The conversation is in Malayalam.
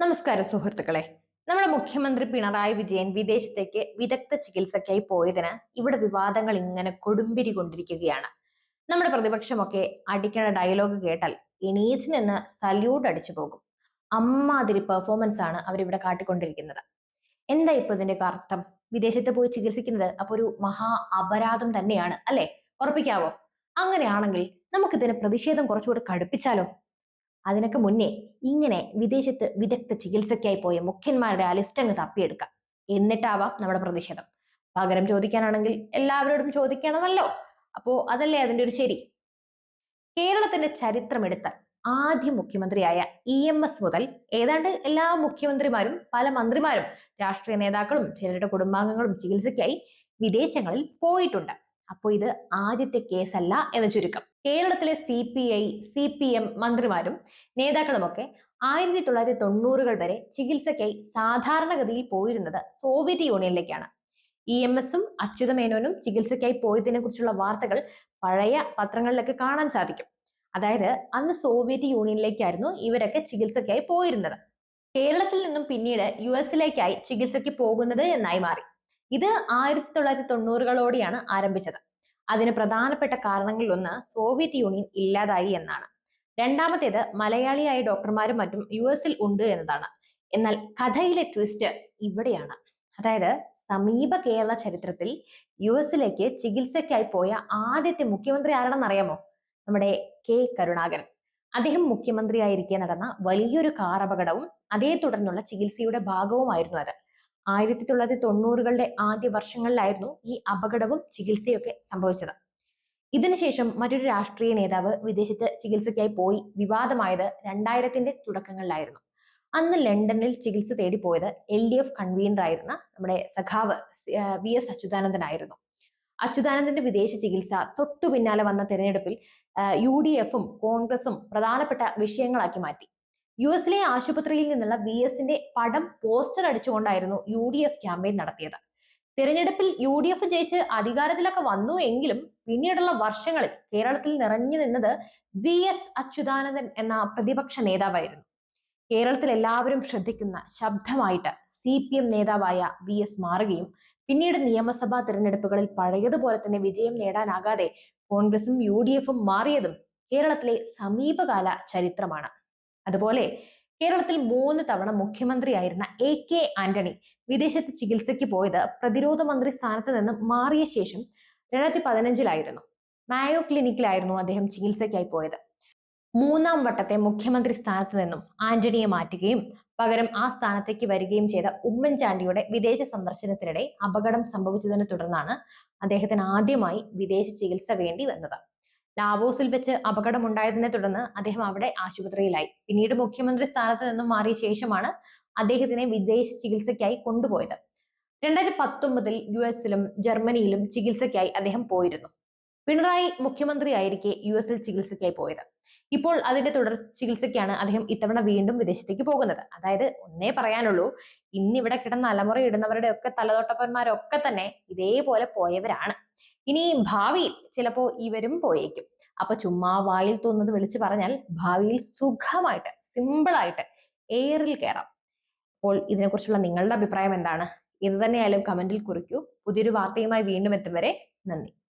നമസ്കാരം സുഹൃത്തുക്കളെ. നമ്മുടെ മുഖ്യമന്ത്രി പിണറായി വിജയൻ വിദേശത്തേക്ക് വിദഗ്ധ ചികിത്സയ്ക്കായി പോയതിന് ഇവിടെ വിവാദങ്ങൾ ഇങ്ങനെ കൊടുമ്പിരി കൊണ്ടിരിക്കുകയാണ്. നമ്മുടെ പ്രതിപക്ഷമൊക്കെ അടിക്കണ ഡയലോഗ് കേട്ടാൽ എണീച്ച് നിന്ന് സല്യൂട്ട് അടിച്ചു പോകും. അമ്മാതിരി പെർഫോമൻസ് ആണ് അവരിവിടെ കാട്ടിക്കൊണ്ടിരിക്കുന്നത്. എന്താ ഇപ്പൊ ഇതിന്റെ അർത്ഥം? വിദേശത്ത് പോയി ചികിത്സിക്കുന്നത് അപ്പൊ ഒരു മഹാ അപരാധം തന്നെയാണ് അല്ലെ? ഉറപ്പിക്കാവോ? അങ്ങനെയാണെങ്കിൽ നമുക്കിതിന് പ്രതിഷേധം കുറച്ചുകൂടെ കടുപ്പിച്ചാലോ? അതിനൊക്കെ മുന്നേ ഇങ്ങനെ വിദേശത്ത് വിദഗ്ധ ചികിത്സയ്ക്കായി പോയ മുഖ്യന്മാരുടെ ആ ലിസ്റ്റ് അങ്ങ് തപ്പിയെടുക്കാം. എന്നിട്ടാവാം നമ്മുടെ പ്രതിഷേധം. പകരം ചോദിക്കാനാണെങ്കിൽ എല്ലാവരോടും ചോദിക്കണമല്ലോ. അപ്പോ അതല്ലേ അതിന്റെ ഒരു ശരി? കേരളത്തിന്റെ ചരിത്രമെടുത്താൽ ആദ്യ മുഖ്യമന്ത്രിയായ ഇ എം എസ് മുതൽ ഏതാണ്ട് എല്ലാ മുഖ്യമന്ത്രിമാരും പല മന്ത്രിമാരും രാഷ്ട്രീയ നേതാക്കളും ചിലരുടെ കുടുംബാംഗങ്ങളും ചികിത്സയ്ക്കായി വിദേശങ്ങളിൽ പോയിട്ടുണ്ട്. അപ്പോൾ ഇത് ആദ്യത്തെ കേസല്ല എന്ന് ചുരുക്കം. കേരളത്തിലെ C P I C P M മന്ത്രിമാരും നേതാക്കളുമൊക്കെ ആയിരത്തി തൊള്ളായിരത്തി തൊണ്ണൂറുകൾ വരെ ചികിത്സയ്ക്കായി സാധാരണഗതിയിൽ പോയിരുന്നത് സോവിയറ്റ് യൂണിയനിലേക്കാണ്. ഇ എം എസും അച്യുതമേനോനും ചികിത്സയ്ക്കായി പോയതിനെ കുറിച്ചുള്ള വാർത്തകൾ പഴയ പത്രങ്ങളിലൊക്കെ കാണാൻ സാധിക്കും. അതായത് അന്ന് സോവിയറ്റ് യൂണിയനിലേക്കായിരുന്നു ഇവരൊക്കെ ചികിത്സയ്ക്കായി പോയിരുന്നത്. കേരളത്തിൽ നിന്നും പിന്നീട് യു എസിലേക്കായി ചികിത്സയ്ക്ക് പോകുന്നത് എന്നായി മാറി. ഇത് ആയിരത്തി തൊള്ളായിരത്തി തൊണ്ണൂറുകളോടെയാണ് ആരംഭിച്ചത്. അതിന് പ്രധാനപ്പെട്ട കാരണങ്ങളിൽ ഒന്ന് സോവിയറ്റ് യൂണിയൻ ഇല്ലാതായി എന്നാണ്. രണ്ടാമത്തേത് മലയാളിയായ ഡോക്ടർമാരും മറ്റും യു എസിൽ ഉണ്ട് എന്നതാണ്. എന്നാൽ കഥയിലെ ട്വിസ്റ്റ് ഇവിടെയാണ്. അതായത് സമീപ കേരള ചരിത്രത്തിൽ യു എസിലേക്ക് ചികിത്സയ്ക്കായി പോയ ആദ്യത്തെ മുഖ്യമന്ത്രി ആരാണെന്നറിയാമോ? നമ്മുടെ കെ കരുണാകരൻ. അദ്ദേഹം മുഖ്യമന്ത്രിയായിരിക്കെ നടന്ന വലിയൊരു കാർ അപകടവും അതേ തുടർന്നുള്ള ചികിത്സയുടെ ഭാഗവുമായിരുന്നു അത്. ആയിരത്തി തൊള്ളായിരത്തി തൊണ്ണൂറുകളുടെ ആദ്യ വർഷങ്ങളിലായിരുന്നു ഈ അപകടവും ചികിത്സയൊക്കെ സംഭവിച്ചത്. ഇതിനുശേഷം മറ്റൊരു രാഷ്ട്രീയ നേതാവ് വിദേശത്ത് ചികിത്സയ്ക്കായി പോയി വിവാദമായത് രണ്ടായിരത്തിന്റെ തുടക്കങ്ങളിലായിരുന്നു. അന്ന് ലണ്ടനിൽ ചികിത്സ തേടി പോയത് എൽ ഡി എഫ് കൺവീനർ ആയിരുന്ന നമ്മുടെ സഖാവ് വി എസ് അച്യുതാനന്ദനായിരുന്നു. അച്യുതാനന്ദന്റെ വിദേശ ചികിത്സ തൊട്ടു പിന്നാലെ വന്ന തെരഞ്ഞെടുപ്പിൽ യു ഡി എഫും കോൺഗ്രസും പ്രധാനപ്പെട്ട വിഷയങ്ങളാക്കി മാറ്റി. യു എസിലെ ആശുപത്രിയിൽ നിന്നുള്ള വി എസിന്റെ പടം പോസ്റ്റർ അടിച്ചുകൊണ്ടായിരുന്നു യു ഡി എഫ് ക്യാമ്പയിൻ നടത്തിയത്. തിരഞ്ഞെടുപ്പിൽ യു ഡി എഫ് ജയിച്ച് അധികാരത്തിലൊക്കെ വന്നു എങ്കിലും പിന്നീടുള്ള വർഷങ്ങളിൽ കേരളത്തിൽ നിറഞ്ഞു നിന്നത് വി എസ് അച്യുതാനന്ദൻ എന്ന പ്രതിപക്ഷ നേതാവായിരുന്നു. കേരളത്തിൽ എല്ലാവരും ശ്രദ്ധിക്കുന്ന ശബ്ദമായിട്ട് സി പി എം നേതാവായ വി എസ് മാറുകയും പിന്നീട് നിയമസഭാ തിരഞ്ഞെടുപ്പുകളിൽ പഴയതുപോലെ തന്നെ വിജയം നേടാനാകാതെ കോൺഗ്രസും യു ഡി എഫും മാറിയതും കേരളത്തിലെ സമീപകാല ചരിത്രമാണ്. അതുപോലെ കേരളത്തിൽ മൂന്ന് തവണ മുഖ്യമന്ത്രിയായിരുന്ന എ കെ ആന്റണി വിദേശത്ത് ചികിത്സയ്ക്ക് പോയത് പ്രതിരോധ മന്ത്രി സ്ഥാനത്ത് നിന്ന് മാറിയ ശേഷം രണ്ടായിരത്തി പതിനഞ്ചിലായിരുന്നു. മായോ ക്ലിനിക്കിലായിരുന്നു അദ്ദേഹം ചികിത്സയ്ക്കായി പോയത്. മൂന്നാം വട്ടത്തെ മുഖ്യമന്ത്രി സ്ഥാനത്ത് നിന്നും ആന്റണിയെ മാറ്റുകയും പകരം ആ സ്ഥാനത്തേക്ക് വരികയും ചെയ്ത ഉമ്മൻചാണ്ടിയുടെ വിദേശ സന്ദർശനത്തിനിടെ അപകടം സംഭവിച്ചതിനെ തുടർന്നാണ് അദ്ദേഹത്തിന് ആദ്യമായി വിദേശ ചികിത്സ വേണ്ടി വന്നത്. ലാവോസിൽ വെച്ച് അപകടമുണ്ടായതിനെ തുടർന്ന് അദ്ദേഹം അവിടെ ആശുപത്രിയിലായി. പിന്നീട് മുഖ്യമന്ത്രി സ്ഥാനത്ത് നിന്നും മാറിയ ശേഷമാണ് അദ്ദേഹത്തിനെ വിദേശ ചികിത്സയ്ക്കായി കൊണ്ടുപോയത്. രണ്ടായിരത്തി പത്തൊമ്പതിൽ യു എസിലും ജർമ്മനിയിലും ചികിത്സയ്ക്കായി അദ്ദേഹം പോയിരുന്നു. പിണറായി മുഖ്യമന്ത്രിയായിരിക്കെ യു എസിൽ ചികിത്സയ്ക്കായി പോയത്. ഇപ്പോൾ അതിന്റെ തുടർ ചികിത്സയ്ക്കാണ് അദ്ദേഹം ഇത്തവണ വീണ്ടും വിദേശത്തേക്ക് പോകുന്നത്. അതായത് ഒന്നേ പറയാനുള്ളൂ ഇന്നിവിടെ കിടന്ന അലമുറ ഇടുന്നവരുടെ ഒക്കെ തലതൊട്ടപ്പന്മാരൊക്കെ തന്നെ ഇതേപോലെ പോയവരാണ്. ഇനി ഭാവിയിൽ ചിലപ്പോ ഇവരും പോയേക്കും. അപ്പൊ ചുമ്മാ വായിൽ തോന്നുന്നത് വിളിച്ചു പറഞ്ഞാൽ ഭാവിയിൽ സുഖമായിട്ട് സിമ്പിളായിട്ട് എയറിൽ കയറാം അപ്പോൾ ഇതിനെക്കുറിച്ചുള്ള നിങ്ങളുടെ അഭിപ്രായം എന്താണ്? ഇത് തന്നെയായാലും കമന്റിൽ കുറിക്കൂ. പുതിയൊരു വാർത്തയുമായി വീണ്ടും എത്തും വരെ നന്ദി.